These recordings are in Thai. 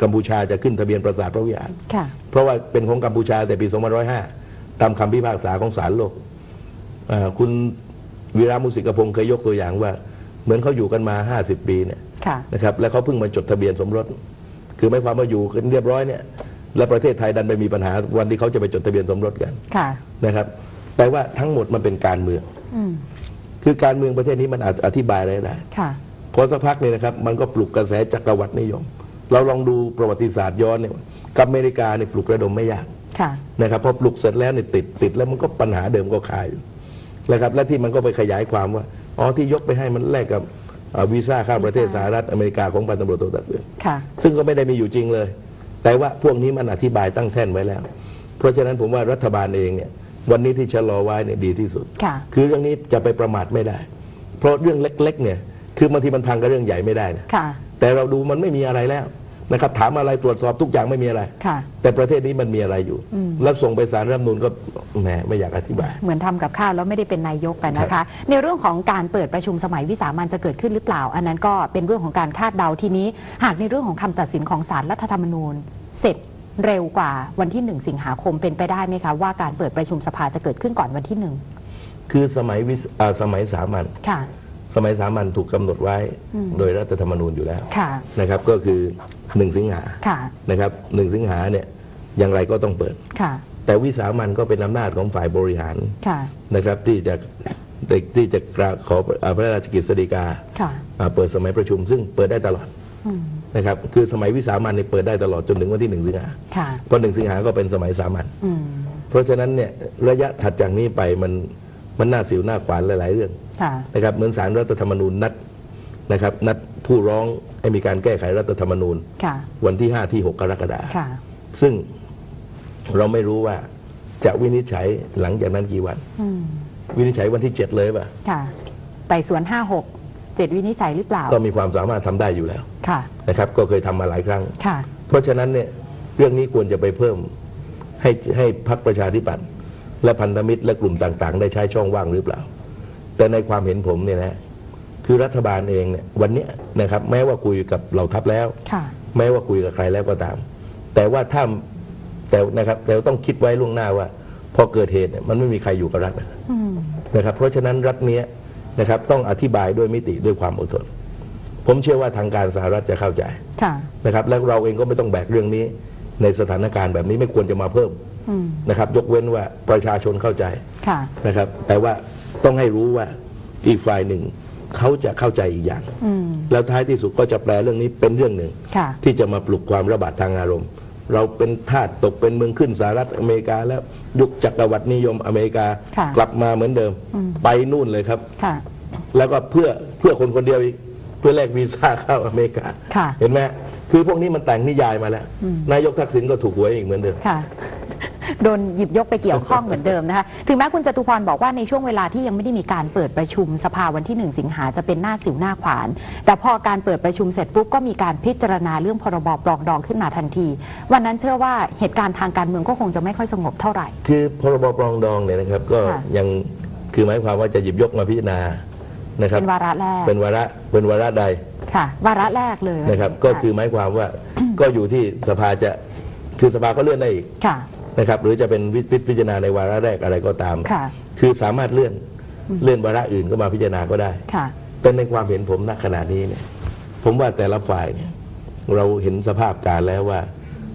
กัมพูชาจะขึ้นทะเบียนปราสาทพระวิหาร ค่ะ เพราะว่าเป็นของกัมพูชาแต่ปี2505 ตามคำพิพากษาของศาลโลกอ่าคุณวีระมุสิกพงศ์เคยยกตัวอย่างว่า เหมือนเขาอยู่กันมา 50 ปีเนี่ยค่ะ นะครับแล้วเขาเพิ่งมาจดทะเบียนสมรส คือไม่ความว่าอยู่กันเรียบร้อยเนี่ยแล้วประเทศไทยดันไปมีปัญหาวันที่เขาจะไปจดทะเบียนสมรสกันค่ะ นะครับแปลว่าทั้งหมดมันเป็นการเมือง อืม คือการเมืองประเทศนี้มันอาจอธิบายอะไรได้ค่ะ พอสักพักเนี่ยนะครับ มันก็ปลุกกระแสจักรวรรดินิยม เราลองดูประวัติศาสตร์ย้อนเนี่ยกับอเมริกาเนี่ยปลุกระดมไม่ยากค่ะนะครับพอปลุกเสร็จแล้วเนี่ยติดติดแล้วมันก็ปัญหาเดิมก็คาอยู่นะครับและที่มันก็ไปขยายความว่าอ๋อที่ยกไปให้มันแลกกับเอ่อวีซ่าเข้าประเทศสหรัฐอเมริกาของพันตำรวจโทตัดสินค่ะซึ่งก็ไม่ได้มีอยู่จริงเลย แต่ว่าพวกนี้มันอธิบายตั้งแท่นไว้แล้ว เพราะฉะนั้นผมว่ารัฐบาลเองเนี่ยวันนี้ที่ชะลอไว้เนี่ยดีที่สุดค่ะคือเรื่องนี้จะไปประมาทไม่ได้ เพราะเรื่องเล็กๆเนี่ยคือบางทีมันพังกับเรื่องใหญ่ไม่ได้นะค่ะ แต่เราดูมันไม่มีอะไรแล้วนะครับถามอะไรตรวจสอบทุกอย่างไม่มีอะไรค่ะแต่ประเทศนี้มันมีอะไรอยู่ แล้วส่งไปสารรัฐธรรมนูนก็แหมไม่อยากอธิบาย เหมือนทำกับข้าวแล้วไม่ได้เป็นนายกกันนะคะ ในเรื่องของการเปิดประชุมสมัยวิสามันจะเกิดขึ้นหรือเปล่า อันนั้นก็เป็นเรื่องของการคาดเดาทีนี้ หากในเรื่องของคำตัดสินของศาลรัฐธรรมนูญ เสร็จเร็วกว่าวันที่หนึ่งสิงหาคมเป็นไปได้ไหมคะว่าการเปิดประชุมสภาจะเกิดขึ้นก่อนวันที่หนึ่งคือสมัยวิสอ่าสมัยสามัญค่ะ สมัยสามัญถูกกำหนดไว้โดยรัฐธรรมนูญอยู่แล้วค่ะ นะครับก็คือหนึ่งสิงหาค่ะนะครับหนึ่งสิงหาเนี่ยอย่างไรก็ต้องเปิด ค่ะ แต่วิสามันก็เป็นอำนาจของฝ่ายบริหารค่ะ นะครับที่จะที่จะกราขออ่าพระราชกิจสฎีกาค่ะอ่าเปิดสมัยประชุม ซึ่งเปิดได้ตลอดอืมนะครับคือสมัยวิสามันเนี่ยเปิดได้ตลอดจนถึงวันที่หนึ่งสิงหาค่ะเพราะหนึ่งสิงหาก็เป็นสมัยสามัญอืมเพราะฉะนั้นเนี่ยระยะถัดจากนี้ไปมัน มันน่าสิวหน้าขวานหลาย ๆ เรื่องค่ะนะครับเหมือนสารรัฐธรรมนูญนัดนะครับ นัดผู้ร้องให้มีการแก้ไขรัฐธรรมนูญค่ะวันที่ 5 ที่ 6 กรกฎาคมค่ะซึ่งเราไม่รู้ว่าจะวินิจฉัยหลังจากนั้นกี่วันอืมวินิจฉัยวันที่ 7 เลยป่ะค่ะไต่สวนห้าหกเจ็ดวินิจฉัยหรือเปล่า ก็มีความสามารถทำได้อยู่แล้วค่ะนะครับ ก็เคยทำมาหลายครั้งค่ะเพราะฉะนั้นเนี่ยเรื่องนี้ควรจะไปเพิ่มให้ให้พรรคประชาธิปัตย์ และพันธมิตรและกลุ่มต่างๆ ได้ใช้ช่องว่างหรือเปล่า แต่ในความเห็นผมเนี่ยนะคือรัฐบาลเองเนี่ยวันเนี้ยนะครับแม้ว่าคุยกับเหล่าทัพแล้วค่ะแม้ว่าคุยกับใครแล้วก็ตาม แต่ว่าถ้าแต่นะครับแต่ต้องคิดไว้ล่วงหน้าว่า พอเกิดเหตุเนี่ยมันไม่มีใครอยู่กับรัฐนะอืมนะครับ เพราะฉะนั้นรัฐเนี้ยนะครับต้องอธิบายด้วยมิติด้วยความอดทน ผมเชื่อว่าทางการสหรัฐจะเข้าใจค่ะนะครับ แล้วเราเองก็ไม่ต้องแบกเรื่องนี้ ในสถานการณ์แบบนี้ไม่ควรจะมาเพิ่มอืมนะครับ ยกเว้นว่าประชาชนเข้าใจค่ะนะครับ แต่ว่าต้องให้รู้ว่าอีกฝ่ายหนึ่งเขาจะเข้าใจอีกอย่างอืมแล้วท้ายที่สุดก็จะแปลเรื่องนี้เป็นเรื่องหนึ่งค่ะที่จะมาปลุกความระบาดทางอารมณ์ เราเป็นทาสตกเป็นเมืองขึ้นสหรัฐอเมริกาแล้วยุคจักรวรรดินิยมอเมริกาค่ะกลับมาเหมือนเดิม ไปนู่นเลยครับค่ะแล้วก็เพื่อเพื่อคนคนเดียวอีกเพื่อแลกวีซ่าเข้าอเมริกาค่ะเห็นไหม คือพวกนี้มันแต่งนิยายมาแล้ว นายกทักษิณก็ถูกหวยอีกเหมือนเดิมค่ะโดนหยิบยกไปเกี่ยวข้องเหมือนเดิมนะคะ ถึงแม้คุณจตุพรบอกว่าในช่วงเวลาที่ยังไม่ได้มีการเปิดประชุมสภาวันที่หนึ่งสิงหาจะเป็นหน้าสิวหน้าขวาน แต่พอการเปิดประชุมเสร็จปุ๊บก็มีการพิจารณาเรื่องพรบปลองดองขึ้นมาทันที วันนั้นเชื่อว่าเหตุการณ์ทางการเมืองก็คงจะไม่ค่อยสงบเท่าไหร่ คือพรบปรองดองเนี่ยนะครับก็ค่ะยังคือหมายความว่าจะหยิบยกมาพิจารณา นะครับเป็นวาระแรกเป็นวาระเป็นวาระใดค่ะวาระแรกเลยนะครับ ก็คือหมายความว่าก็อยู่ที่สภาจะคือสภาก็เลื่อนได้อีกค่ะนะครับ หรือจะเป็นวิพิพิจารณาในวาระแรกอะไรก็ตามค่ะคือสามารถเลื่อนเลื่อนวาระอื่นก็มาพิจารณาก็ได้ค่ะแต่ในความเห็นผมณขณะนี้เนี่ย ผมว่าแต่ละฝ่ายเนี่ย เราเห็นสภาพการแล้วว่า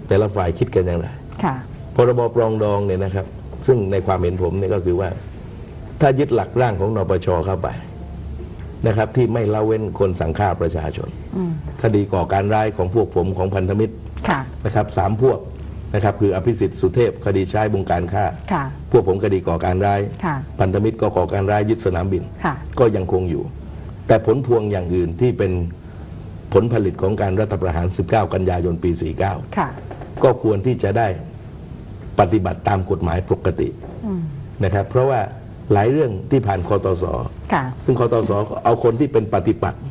แต่ละฝ่ายคิดกันอย่างไรค่ะพรบปรองดองเนี่ยนะครับ ซึ่งในความเห็นผมเนี่ยก็คือว่า ถ้ายึดหลักร่างของนปชเข้าไป นะครับที่ไม่ละเว้นคนสังฆาประชาชนอืมคดีก่อการร้ายของพวกผมของพันธมิตรค่ะนะครับสามพวกนะครับคืออภิสิทธิ์สุเทพคดีใช้บงการฆ่าค่ะพวกผมคดีก่อการร้ายค่ะพันธมิตรก็ก่อการร้ายยึดสนามบินค่ะก็ยังคงอยู่ แต่ผลพวงอย่างอื่นที่เป็นผลผลิตของการรัฐประหาร 19 กันยายนปี 49ค่ะก็ควรที่จะได้ปฏิบัติตามกฎหมายปกติอืมนะครับเพราะว่า หลายเรื่องที่ผ่านคอตสค่ะ ซึ่งคอตสก็เอาคนที่เป็นปฏิปักษ์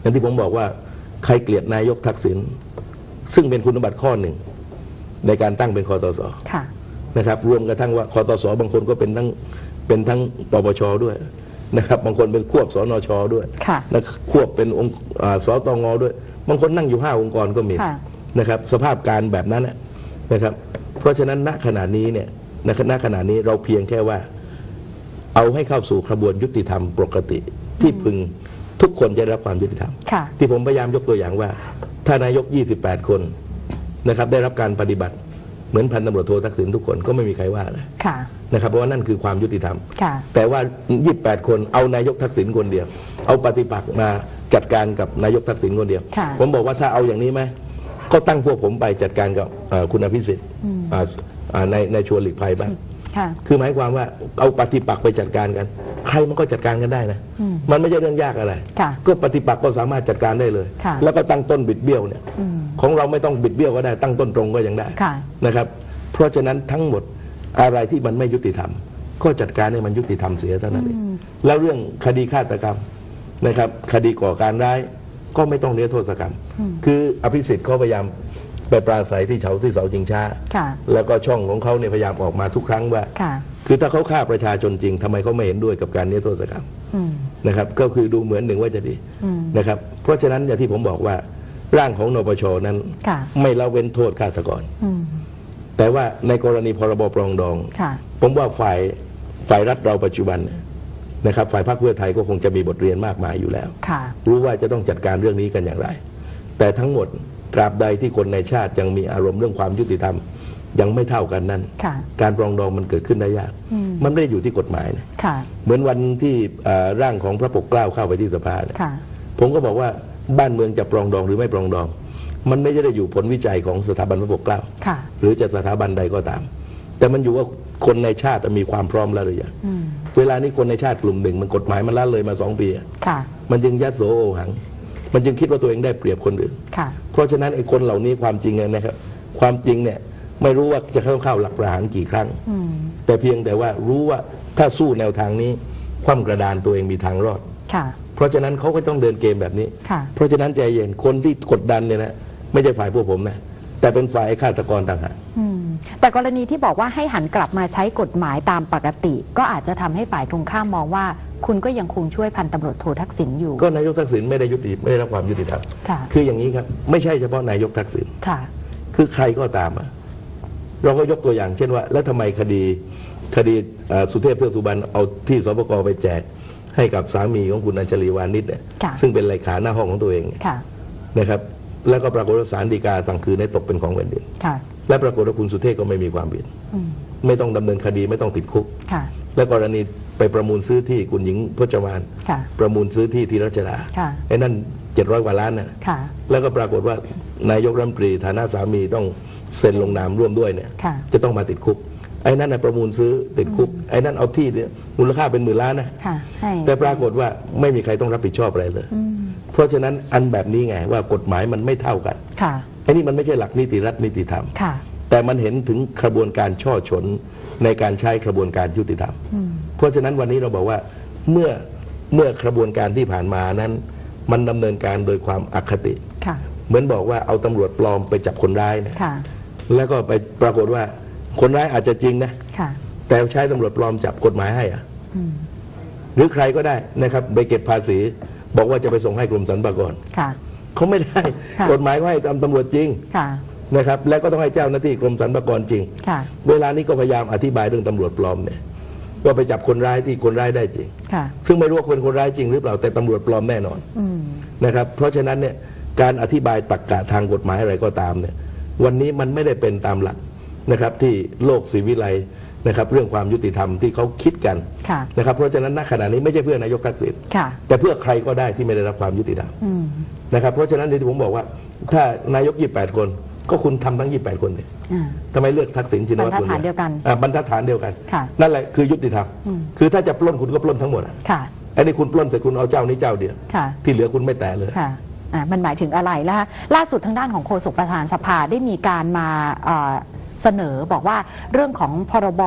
อย่างที่ผมบอกว่าใครเกลียดนายกทักษิณซึ่งเป็นคุณสมบัติข้อหนึ่ง ในการตั้งเป็นคอตสค่ะ นะครับ รวมกระทั่งว่าคอตสบางคนก็เป็นทั้งเป็นทั้งปปชด้วยนะครับบางคนเป็นควบสนชด้วยค่ะและควบเป็นองค์อ่าสตงด้วย บางคนนั่งอยู่ห้าองค์กรก็มีค่ะ นะครับ สภาพการแบบนั้นน่ะนะครับ เพราะฉะนั้นณขณะนี้เนี่ย ณณขณะนี้เราเพียงแค่ว่า เอาให้เข้าสู่กระบวนยุติธรรมปกติ ที่พึงทุกคนจะได้รับความยุติธรรมค่ะที่ผมพยายามยกตัวอย่างว่า ถ้านายก 28 คนนะครับได้รับการปฏิบัติเหมือนพันตำรวจโททักษิณทุกคนก็ไม่มีใครว่าเลยค่ะนะครับเพราะว่านั่นคือความยุติธรรมค่ะแต่ว่า 28 คนเอานายกทักษิณคนเดียว เอาปฏิปักษ์มาจัดการกับนายกทักษิณคนเดียวค่ะผมบอกว่าถ้าเอาอย่างนี้ไหม ก็ตั้งพวกผมไปจัดการกับเอ่อคุณอภิสิทธิ์อ่าอ่าในในชวนหลีกภัยบ้างค่ะคือหมายความว่าเอาปฏิปักษ์ไปจัดการกัน ใครมันก็จัดการกันได้นะ มันไม่ใช่เรื่องยากอะไรค่ะก็ปฏิปักษ์ก็สามารถจัดการได้เลยค่ะแล้วก็ตั้งต้นบิดเบี้ยวเนี่ยของเราไม่ต้องบิดเบี้ยวก็ได้ตั้งต้นตรงก็ยังได้ค่ะนะครับ เพราะฉะนั้นทั้งหมดอะไรที่มันไม่ยุติธรรม ก็จัดการให้มันยุติธรรมเสียเท่านั้นเองแล้วเรื่องคดีฆาตกรรมนะครับ คดีก่อการร้าย ก็ไม่ต้องเรียกโทษกรรม คืออภิสิทธิ์เขาพยายามไปปราศัยที่เฉาที่เสาจิงช้าค่ะแล้วก็ช่องของเขาเนี่ยพยายามออกมาทุกครั้งว่าค่ะคือถ้าเขาฆ่าประชาชนจริงทำไมเขาไม่เห็นด้วยกับการนิรโทษกรรมอืมนะครับ ก็คือดูเหมือนหนึ่งว่าจะดีอืมนะครับ เพราะฉะนั้นอย่างที่ผมบอกว่าร่างของนปชนั้นค่ะไม่ละเว้นโทษฆาตกรอืมแต่ว่าในกรณีพรบปรองดองค่ะผมว่าฝ่ายฝ่ายรัฐเราปัจจุบันเนี่ย นะครับฝ่ายพรรคเพื่อไทยก็คงจะมีบทเรียนมากมายอยู่แล้วค่ะรู้ว่าจะต้องจัดการเรื่องนี้กันอย่างไร แต่ทั้งหมดตราบใดที่คนในชาติยังมีอารมณ์เรื่องความยุติธรรมยังไม่เท่ากันนั้นค่ะการปรองดองมันเกิดขึ้นได้ยาก มันไม่ได้อยู่ที่กฎหมายนะค่ะเหมือนวันที่เอ่อร่างของพระปกเกล้าเข้าไปที่สภาเนี่ยค่ะผมก็บอกว่าบ้านเมืองจะปรองดองหรือไม่ปรองดอง มันไม่ได้อยู่ผลวิจัยของสถาบันพระปกเกล้าค่ะหรือจะสถาบันใดก็ตาม แต่มันอยู่ว่าคนในชาติมีความพร้อมแล้วหรือยังอืม เวลานี้คนในชาติกลุ่มหนึ่ง มันกฎหมายมันละเลยมาสองปีอะค่ะมันจึงยัดโสโอหัง มันจึงคิดว่าตัวเองได้เปรียบคนอื่นค่ะเพราะฉะนั้นไอ้คนเหล่านี้ความจริงเนี่ยนะครับ ความจริงเนี่ยไม่รู้ว่าจะเข้าเข้าหลักประหารกี่ครั้งอืมแต่เพียงแต่ว่ารู้ว่าถ้าสู้แนวทางนี้ คว่ำกระดานตัวเองมีทางรอดค่ะเพราะฉะนั้นเขาก็ต้องเดินเกมแบบนี้ค่ะเพราะฉะนั้นใจเย็นคนที่กดดันเนี่ยนะไม่ใช่ฝ่ายพวกผมนะแต่เป็นฝ่ายฆาตกรต่างหากอืม แต่กรณีที่บอกว่าให้หันกลับมาใช้กฎหมายตามปกติ ก็อาจจะทำให้ฝ่ายตรงข้ามมองว่า คุณก็ยังคงช่วยพันตำรวจโททักษิณอยู่ ก็นายกทักษิณไม่ได้ยุติไม่ได้รับความยุติธรรมค่ะคืออย่างนี้ครับ ไม่ใช่เฉพาะนายกทักษิณค่ะคือใครก็ตามอะเราก็ยกตัวอย่างเช่นว่า แล้วทำไมคดีคดีเอ่อสุเทพเทือกสุบรรณเอาที่สปกไปแจกให้กับสามีของคุณอัญชลีวานิชเนี่ยค่ะซึ่งเป็นเลขาหน้าห้องของตัวเองเนี่ยค่ะนะครับ แล้วก็ปรากฏว่าศาลฎีกาสั่งคืนให้ตกเป็นของแผ่นดินค่ะ และปรากฏว่าคุณสุเทพก็ไม่มีความผิดอืมไม่ต้องดำเนินคดีไม่ต้องติดคุก ค่ะ และกรณีไปประมูลซื้อที่คุณหญิงพจมาน ค่ะ ประมูลซื้อที่ที่รัชดาค่ะ ไอ้นั่นเจ็ดร้อยกว่าล้านน่ะค่ะ แล้วก็ปรากฏว่านายกรัฐมนตรีฐานะสามีต้องเซ็นลงนามร่วมด้วยเนี่ย ค่ะ จะต้องมาติดคุก ไอ้นั่นนะประมูลซื้อติดคุก ไอ้นั่นเอาที่เนี่ยมูลค่าเป็นหมื่นล้านนะ ค่ะ ให้แต่ปรากฏว่าไม่มีใครต้องรับผิดชอบอะไรเลย อืมเพราะฉะนั้นอันแบบนี้ไงว่ากฎหมายมันไม่เท่ากัน ค่ะ ไอ้นี่มันไม่ใช่หลักนิติรัฐนิติธรรมค่ะแต่มันเห็นถึงกระบวนการช่อฉนในการใช้กระบวนการยุติธรรม เพราะฉะนั้นวันนี้เราบอกว่าเมื่อเมื่อกระบวนการที่ผ่านมานั้น มันดำเนินการโดยความอคติค่ะเหมือนบอกว่าเอาตำรวจปลอมไปจับคนร้ายนะค่ะแล้วก็ไปปรากฏว่าคนร้ายอาจจะจริงนะค่ะแต่ใช้ตำรวจปลอมจับกฎหมายให้อะอืมหรือใครก็ได้นะครับ ไปเก็บภาษี บอกว่าจะไปส่งให้กรมสรรพากรค่ะ เขาไม่ได้ ค่ะ กฎหมายก็ให้ตามตำรวจจริงค่ะ นะครับ แล้วก็ต้องให้เจ้าหน้าที่กรมสรรพากรจริง ค่ะ เวลานี้ก็พยายามอธิบายเรื่องตำรวจปลอมเนี่ยว่าไปจับคนร้ายที่คนร้ายได้จริง ค่ะ ซึ่งไม่รู้ว่าเป็นคนร้ายจริงหรือเปล่าแต่ตำรวจปลอมแน่นอน อืม นะครับเพราะฉะนั้นเนี่ยการอธิบายตรรกกะทางกฎหมายอะไรก็ตามเนี่ยวันนี้มันไม่ได้เป็นตามหลักนะครับที่โลกศิวิไลนะครับเรื่องความยุติธรรมที่เขาคิดกันค่ะ นะครับเพราะฉะนั้นณขณะนี้ไม่ใช่เพื่อนายกทักษิณค่ะ แต่เพื่อใครก็ได้ที่ไม่ได้รับความยุติธรรม อืม นะครับเพราะฉะนั้นที่ผมบอกว่า ถ้านายก 28 คน ก็คุณทำทั้ง 28 คนเลยอ่า ทำไมเลือกทักษิณชินวัตรบรรทัดฐานเดียวกันอ่าบรรทัดฐานเดียวกัน ค่ะนั่นแหละคือยุติธรรมอืม คือถ้าจะปล้นคุณก็ปล้นทั้งหมดอะค่ะ อันนี้คุณปล้นเสร็จคุณเอาเจ้านี้เจ้าเดียว ค่ะ ที่เหลือคุณไม่แตะเลย ค่ะอ่ามันหมายถึงอะไรล่ะคะล่าสุดทางด้านของโฆษกประธานสภาได้มีการมาเอ่อเสนอบอกว่าเรื่องของพรบ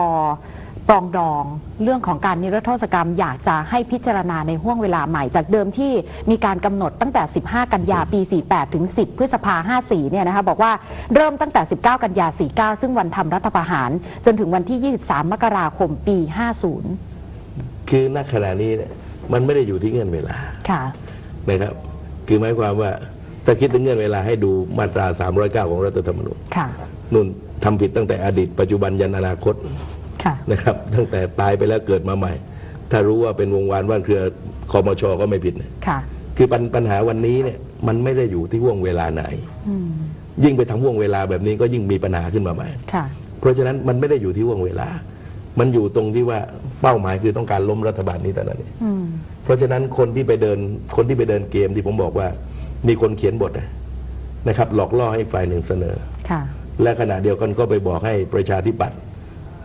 ปรองดองเรื่องของการนิรโทษกรรม อยากจะให้พิจารณาในห่วงเวลาใหม่จากเดิมที่มีการกำหนดตั้งแต่ 15 กันยาปี 48 ถึง 10 พฤษภา 54 เนี่ยนะคะบอกว่าเริ่มตั้งแต่ 19 กันยา 49 ซึ่งวันทำรัฐประหาร จนถึงวันที่ 23 มกราคมปี 50 คือณขณะนี้เนี่ยมันไม่ได้อยู่ที่เงื่อนเวลาค่ะนะครับ คือหมายความว่าถ้าคิดถึงเงื่อนเวลาให้ดูมาตรา 309 ของรัฐธรรมนูญค่ะนุ่นทำผิดตั้งแต่อดีตปัจจุบันยันอนาคตค่ะ นะครับ ตั้งแต่ตายไปแล้วเกิดมาใหม่ ถ้ารู้ว่าเป็นวงวานว่านเครือคอมชก็ไม่ผิดนะค่ะคือปัญปัญหาวันนี้เนี่ยมันไม่ได้อยู่ที่ห่วงเวลาไหนอืมยิ่งไปทำห่วงเวลาแบบนี้ก็ยิ่งมีปัญหาขึ้นมาใหม่ค่ะเพราะฉะนั้นมันไม่ได้อยู่ที่ห่วงเวลา มันอยู่ตรงที่ว่าเป้าหมายคือต้องการล้มรัฐบาลนี้แต่นั้นเองอืมเพราะฉะนั้นคนที่ไปเดินคนที่ไปเดินเกมที่ผมบอกว่า มีคนเขียนบทอะนะครับ หลอกล่อให้ฝ่ายหนึ่งเสนอค่ะและขณะเดียวกันก็ไปบอกให้ประชาธิปัตย์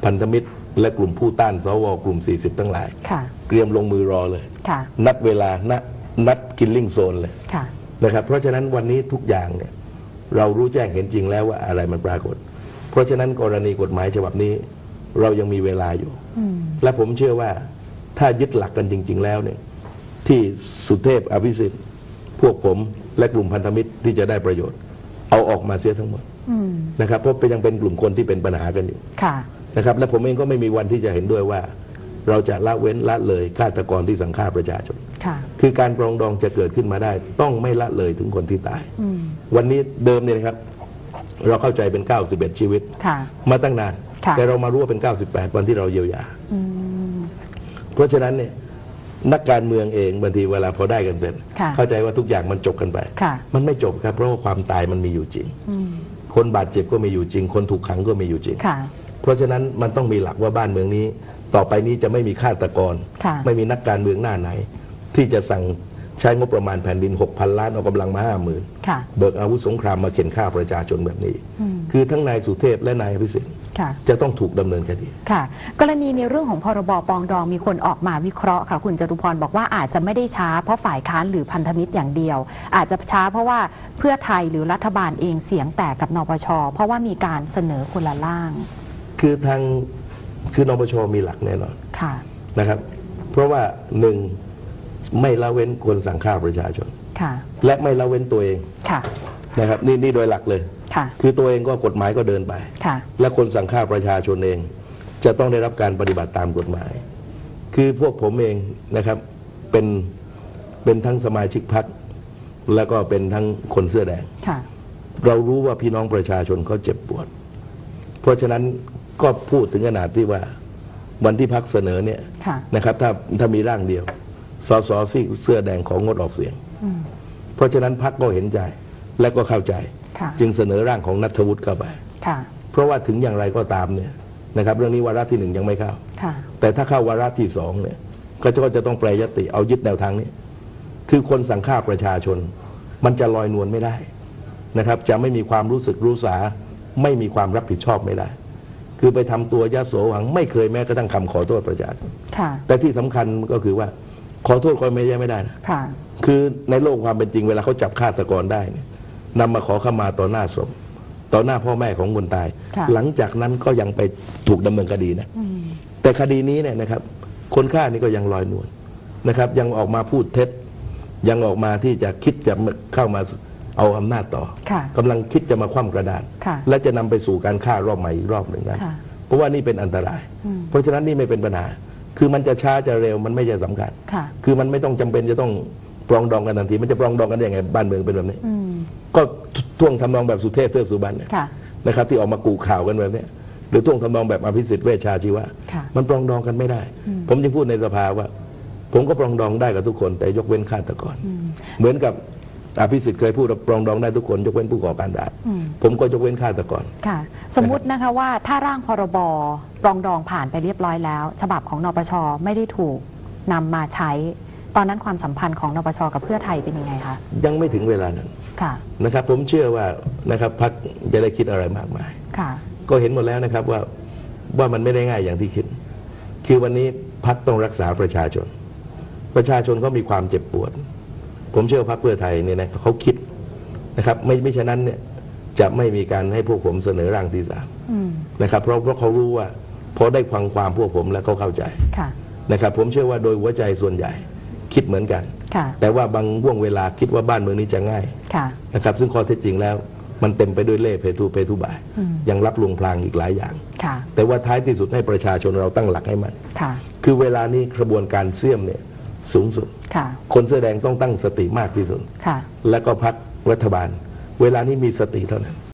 พันธมิตร และกลุ่มผู้ต้านสวกลุ่ม 40 ทั้งหลายค่ะเตรียมลงมือรอเลยค่ะนัดเวลานัดนัดกินลิงโซนเลยค่ะนะครับ เพราะฉะนั้นวันนี้ทุกอย่างเนี่ยเรารู้แจ้งเห็นจริงแล้วว่าอะไรมันปรากฏ เพราะฉะนั้นกรณีกฎหมายฉบับนี้ เรายังมีเวลาอยู่อืมและผมเชื่อว่าถ้ายึดหลักกันจริง ๆ แล้วเนี่ยที่สุเทพอภิสิทธิ์ พวกผมและกลุ่มพันธมิตรที่จะได้ประโยชน์ เอาออกมาเสียทั้งหมดอืมนะครับเพราะยังเป็นกลุ่มคนที่เป็นปัญหากันอยู่ค่ะ นะครับและผมเองก็ไม่มีวันที่จะเห็นด้วยว่า เราจะละเว้นละเลยฆาตกรที่สังฆ่าประชาชนค่ะคือการปรองดองจะเกิดขึ้นมาได้ ต้องไม่ละเลยถึงคนที่ตายอืมวันนี้เดิมเนี่ยนะครับ เราเข้าใจเป็น 91 ชีวิตค่ะมาตั้งนานค่ะแต่เรามารู้ว่าเป็น 98 วันที่เราเยียวยาอืมเพราะฉะนั้นเนี่ยนักการเมืองเองบางทีเวลาพอได้กันเสร็จค่ะเข้าใจว่าทุกอย่างมันจบกันไปค่ะมันไม่จบครับเพราะว่าความตายมันมีอยู่จริงอืมคนบาดเจ็บก็มีอยู่จริง คนถูกขังก็มีอยู่จริงค่ะ เพราะฉะนั้นมันต้องมีหลักว่าบ้านเมืองนี้ ต่อไปนี้จะไม่มีฆาตกรค่ะไม่มีนักการเมืองหน้าไหน ที่จะสั่งใช้งบประมาณแผ่นดิน 6,000 ล้านเอากำลังมาห้าหมื่นค่ะเบิกอาวุธสงครามมาเข็นฆ่าประชาชนแบบนี้ คือทั้งนายสุเทพและนายอภิสิทธิ์ค่ะจะต้องถูกดำเนินคดีค่ะ กรณีในเรื่องของพรบปรองดองมีคนออกมาวิเคราะห์ค่ะ คุณจตุพรบอกว่าอาจจะไม่ได้ช้าเพราะฝ่ายค้านหรือพันธมิตรอย่างเดียว อาจจะช้าเพราะว่าเพื่อไทยหรือรัฐบาลเองเสียงแตกกับนปชเพราะว่ามีการเสนอคนละล่าง คือทางคือนปชมีหลักแน่นอนค่ะนะครับ เพราะว่าหนึ่งไม่ละเว้นคนสั่งฆ่าประชาชนค่ะ และไม่ละเว้นตัวเองค่ะนะครับนี่นี่โดยหลักเลยค่ะคือตัวเองก็กฎหมายก็เดินไปค่ะและคนสั่งฆ่าประชาชนเอง จะต้องได้รับการปฏิบัติตามกฎหมาย คือพวกผมเองนะครับเป็นเป็นทั้งสมาชิกพรรคแล้วก็เป็นทั้งคนเสื้อแดงค่ะเรารู้ว่าพี่น้องประชาชนเขาเจ็บปวด เพราะฉะนั้น ก็พูดถึงขนาดที่ว่าวันที่พักเสนอเนี่ยค่ะนะครับถ้าถ้ามีร่างเดียวสสซีกเสื้อแดงของงดออกเสียงอืมเพราะฉะนั้นพักก็เห็นใจและก็เข้าใจค่ะจึงเสนอร่างของนัทวุฒิเข้าไปค่ะเพราะว่าถึงอย่างไรก็ตามเนี่ยนะครับเรื่องนี้วาระที่หนึ่งยังไม่เข้าค่ะแต่ถ้าเข้าวาระที่สองเนี่ยก็จะก็จะต้องแปลยติเอายึดแนวทางนี้ คือคนสั่งฆ่าประชาชน มันจะลอยนวลไม่ได้นะครับ จะไม่มีความรู้สึกรู้สา ไม่มีความรับผิดชอบไม่ได้ คือไปทำตัวยะโสหวัง ไม่เคยแม้กระทั่งคำขอโทษประชาชนค่ะแต่ที่สำคัญก็คือว่า ขอโทษคนไม่ได้ไม่ได้นะค่ะคือในโลกความเป็นจริงเวลาเขาจับฆาตกรได้เนี่ยนำมาขอขมาต่อหน้าศพต่อหน้าพ่อแม่ของคนตายค่ะหลังจากนั้นก็ยังไปถูกดำเนินคดีนะอืมแต่คดีนี้เนี่ยนะครับ คนฆ่านี่ก็ยังลอยนวลนะครับ ยังออกมาพูดเท็จ ยังออกมาที่จะคิดจะเข้ามา เอาอำนาจต่อค่ะกำลังคิดจะมาคว่ำกระดานค่ะและจะนำไปสู่การฆ่ารอบใหม่อีกรอบหนึ่งนะค่ะเพราะว่านี่เป็นอันตราย เพราะฉะนั้นนี่ไม่เป็นปัญหา คือมันจะช้าจะเร็วมันไม่ใช่สำคัญค่ะคือมันไม่ต้องจำเป็นจะต้องปรองดองกันทันทีมันจะปรองดองกันได้ยังไงบ้านเมืองเป็นแบบนี้อืมก็ท่วงทำนองแบบสุเทพเทือกสุบรรณเนี่ยค่ะนะครับที่ออกมากูข่าวกันแบบเนี้ยหรือท่วงทำนองแบบอภิสิทธิ์เวชชาชีวะค่ะมันปรองดองกันไม่ได้ ผมจึงพูดในสภาว่า ผมก็ปรองดองได้กับทุกคน แต่ยกเว้นฆาตกร เหมือนกับ อภิสิทธิ์เคยพูดว่าปรองดองได้ทุกคนยกเว้นผู้ก่อการร้ายผมก็ยกเว้นฆาตกร ค่ะ สมมุตินะคะว่าถ้าร่างพรบปรองดองผ่านไปเรียบร้อยแล้ว ฉบับของนปชไม่ได้ถูกนำมาใช้ ตอนนั้นความสัมพันธ์ของนปชกับเพื่อไทยเป็นยังไงคะยังไม่ถึงเวลานั้นค่ะนะครับ ผมเชื่อว่านะครับพักจะได้คิดอะไรมากมาย ค่ะ ก็เห็นหมดแล้วนะครับว่าว่ามันไม่ได้ง่ายอย่างที่คิด คือวันนี้พักต้องรักษาประชาชน ประชาชนเขามีความเจ็บปวด ผมเชื่อว่าพักเพื่อไทยเนี่ยนะเขาคิดนะครับ ไม่ไม่ฉะนั้นเนี่ยจะไม่มีการให้พวกผมเสนอร่างที่สามอืมนะครับ เพราะเพราะเขารู้ว่าพอได้ฟังความพวกผมแล้วเขาเข้าใจค่ะนะครับ ผมเชื่อว่าโดยหัวใจส่วนใหญ่คิดเหมือนกันค่ะแต่ว่าบางห่วงเวลาคิดว่าบ้านเมืองนี้จะง่ายค่ะนะครับ ซึ่งข้อเท็จจริงแล้วมันเต็มไปด้วยเล่ห์เพทุเพทุบายอืมยังรับลวงพลางอีกหลายอย่างค่ะแต่ว่าท้ายที่สุดให้ประชาชนเราตั้งหลักให้มันค่ะคือเวลานี้กระบวนการเสี่ยมเนี่ย สูงสุดค่ะคนเสื้อแดงต้องตั้งสติมากที่สุดค่ะแล้วก็พักรัฐบาล เวลานี้มีสติเท่านั้น